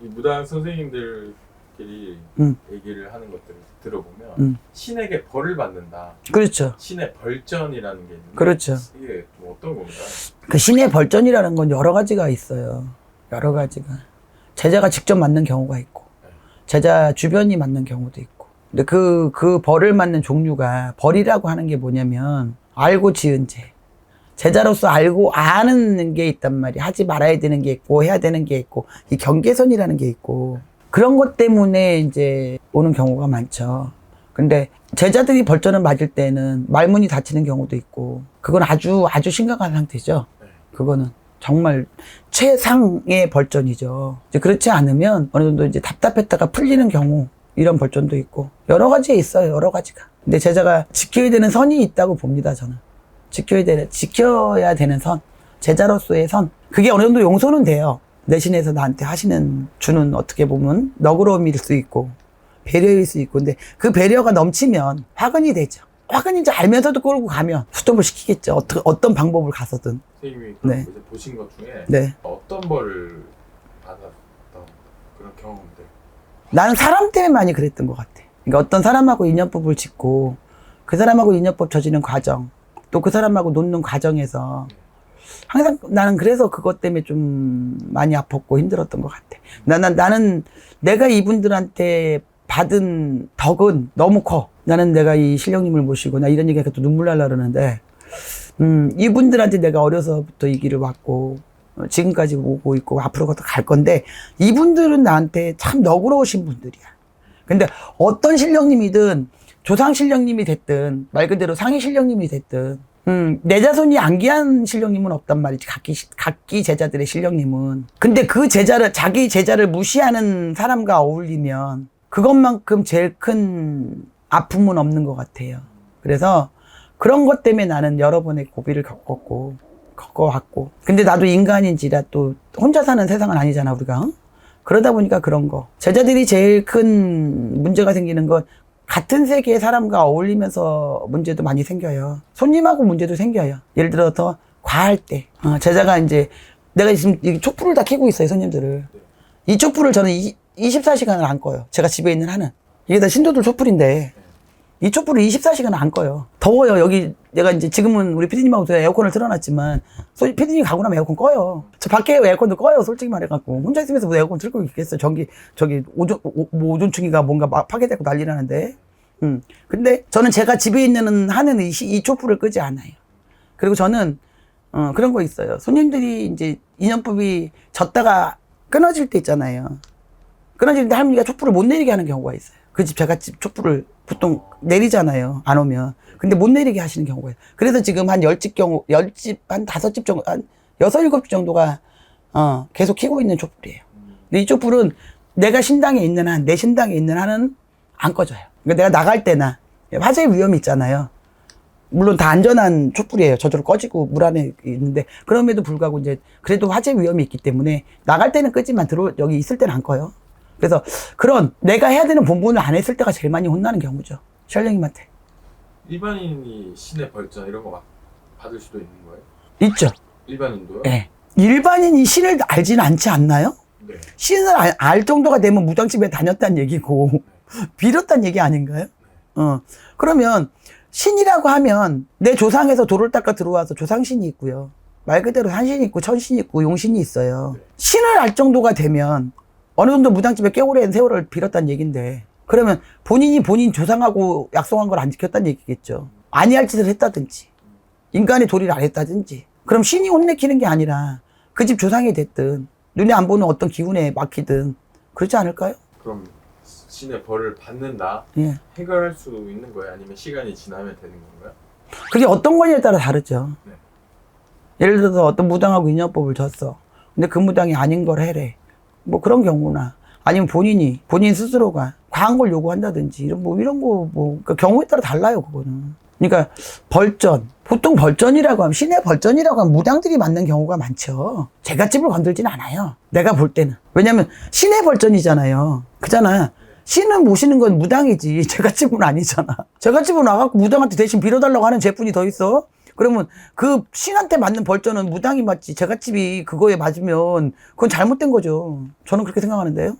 이 무당 선생님들끼리 음. 얘기를 하는 것들을 들어보면 음. 신에게 벌을 받는다. 그렇죠. 신의 벌전이라는 게 있는데 그렇죠. 이게 좀 어떤 건가요? 그 신의 벌전이라는 건 여러 가지가 있어요. 여러 가지가. 제자가 직접 맞는 경우가 있고, 제자 주변이 맞는 경우도 있고. 근데 그, 그 벌을 맞는 종류가, 벌이라고 하는 게 뭐냐면, 알고 지은 죄. 제자로서 알고 아는 게 있단 말이야. 하지 말아야 되는 게 있고, 해야 되는 게 있고, 이 경계선이라는 게 있고, 그런 것 때문에 이제 오는 경우가 많죠. 근데 제자들이 벌전을 맞을 때는 말문이 닫히는 경우도 있고, 그건 아주, 아주 심각한 상태죠. 네. 그거는 정말 최상의 벌전이죠. 이제 그렇지 않으면 어느 정도 이제 답답했다가 풀리는 경우, 이런 벌전도 있고, 여러 가지 있어요. 여러 가지가. 근데 제자가 지켜야 되는 선이 있다고 봅니다, 저는. 지켜야 되는, 지켜야 되는 선. 제자로서의 선. 그게 어느 정도 용서는 돼요. 내신에서 나한테 하시는, 주는 어떻게 보면 너그러움일 수 있고, 배려일 수 있고, 근데 그 배려가 넘치면 화근이 되죠. 화근인 줄 알면서도 끌고 가면 스톱을 시키겠죠. 어떻게, 어떤 방법을 가서든. 선생님이 네. 이제 보신 것 중에 네. 어떤 벌을 받았던 그런 경험들 나는 사람 때문에 많이 그랬던 것 같아. 그러니까 어떤 사람하고 인연법을 짓고 그 사람하고 인연법 저지는 과정, 또 그 사람하고 놓는 과정에서 항상 나는 그래서 그것 때문에 좀 많이 아팠고 힘들었던 것 같아. 나는, 나는 내가 이분들한테 받은 덕은 너무 커. 나는 내가 이 신령님을 모시고 나 이런 얘기하니까 또 눈물 날라 그러는데, 음, 이분들한테 내가 어려서부터 이 길을 왔고, 어, 지금까지 오고 있고 앞으로 갈 건데 이분들은 나한테 참 너그러우신 분들이야. 근데 어떤 신령님이든 조상 신령님이 됐든 말 그대로 상위 신령님이 됐든 음, 내 자손이 안기한 신령님은 없단 말이지. 각기 시- 각기 제자들의 신령님은. 근데 그 제자를 자기 제자를 무시하는 사람과 어울리면 그것만큼 제일 큰 아픔은 없는 것 같아요. 그래서 그런 것 때문에 나는 여러 번의 고비를 겪었고 겪어왔고. 근데 나도 인간인지라 또 혼자 사는 세상은 아니잖아 우리가. 응? 그러다 보니까 그런 거. 제자들이 제일 큰 문제가 생기는 건 같은 세계의 사람과 어울리면서 문제도 많이 생겨요. 손님하고 문제도 생겨요. 예를 들어서 과할 때 어, 제자가 이제 내가 지금 이 촛불을 다 켜고 있어요 손님들을. 이 촛불을 저는 이, 24시간을 안 꺼요. 제가 집에 있는 한은. 이게 다 신도들 촛불인데 이 촛불을 24시간 안 꺼요. 더워요. 여기 내가 이제 지금은 우리 피디님하고 에어컨을 틀어놨지만 소- 피디님 가고 나면 에어컨 꺼요. 저 밖에 에어컨도 꺼요. 솔직히 말해갖고 혼자 있으면서 뭐 에어컨 틀고 있겠어. 전기 저기 오존 오, 뭐 오존층이가 뭔가 막 파괴되고 난리 나는데. 음. 근데 저는 제가 집에 있는 한은 이, 시- 이 촛불을 끄지 않아요. 그리고 저는 어, 그런 거 있어요. 손님들이 이제 인연법이 졌다가 끊어질 때 있잖아요. 끊어지는데 할머니가 촛불을 못 내리게 하는 경우가 있어요. 그 집 제가 집 촛불을 보통 내리잖아요. 안 오면. 근데 못 내리게 하시는 경우가 있어요. 그래서 지금 한 열 집 경우, 열 집, 한 다섯 집 정도, 한 여섯, 일곱 집 정도가, 어, 계속 키고 있는 촛불이에요. 근데 이 촛불은 내가 신당에 있는 한, 내 신당에 있는 한은 안 꺼져요. 그러니까 내가 나갈 때나, 화재 위험이 있잖아요. 물론 다 안전한 촛불이에요. 저절로 꺼지고 물 안에 있는데 그럼에도 불구하고 이제 그래도 화재 위험이 있기 때문에 나갈 때는 끄지만 들어 여기 있을 때는 안 꺼요. 그래서 그런 내가 해야 되는 본분을 안 했을 때가 제일 많이 혼나는 경우죠. 셜령님한테 일반인이 신의 벌전 이런 거 막 받을 수도 있는 거예요? 있죠. 일반인도요? 예. 일반인이 신을 알지는 않지 않나요? 네. 신을 알, 알 정도가 되면 무당집에 다녔다는 얘기고 빌었다는 얘기 아닌가요? 어. 그러면 신이라고 하면 내 조상에서 돌을 닦아 들어와서 조상신이 있고요. 말 그대로 산신이 있고 천신이 있고 용신이 있어요. 신을 알 정도가 되면 어느 정도 무당집에 꽤 오랜 세월을 빌었다는 얘긴데 그러면 본인이 본인 조상하고 약속한 걸 안 지켰다는 얘기겠죠. 아니할 짓을 했다든지 인간의 도리를 안 했다든지 그럼 신이 혼내키는 게 아니라 그 집 조상이 됐든 눈에 안 보는 어떤 기운에 막히든 그렇지 않을까요? 그럼 신의 벌을 받는다 예. 해결할 수 있는 거예요? 아니면 시간이 지나면 되는 건가요? 그게 어떤 거냐에 따라 다르죠. 네. 예를 들어서 어떤 무당하고 인연법을 졌어. 근데 그 무당이 아닌 걸 해래. 뭐 그런 경우나 아니면 본인이 본인 스스로가 과한 걸 요구한다든지 이런 뭐 이런 거뭐 경우에 따라 달라요 그거는. 그러니까 벌전 보통 벌전이라고 하면 신의 벌전이라고 하면 무당들이 맞는 경우가 많죠. 제가 집을 건들진 않아요. 내가 볼 때는 왜냐면 신의 벌전이잖아요. 그잖아. 신은 모시는 건 무당이지 제가 집은 아니잖아. 제가 집은 와갖고 무당한테 대신 빌어달라고 하는 제뿐이 더 있어. 그러면 그 신한테 맞는 벌전은 무당이 맞지 제갓집이 그거에 맞으면 그건 잘못된 거죠. 저는 그렇게 생각하는데요.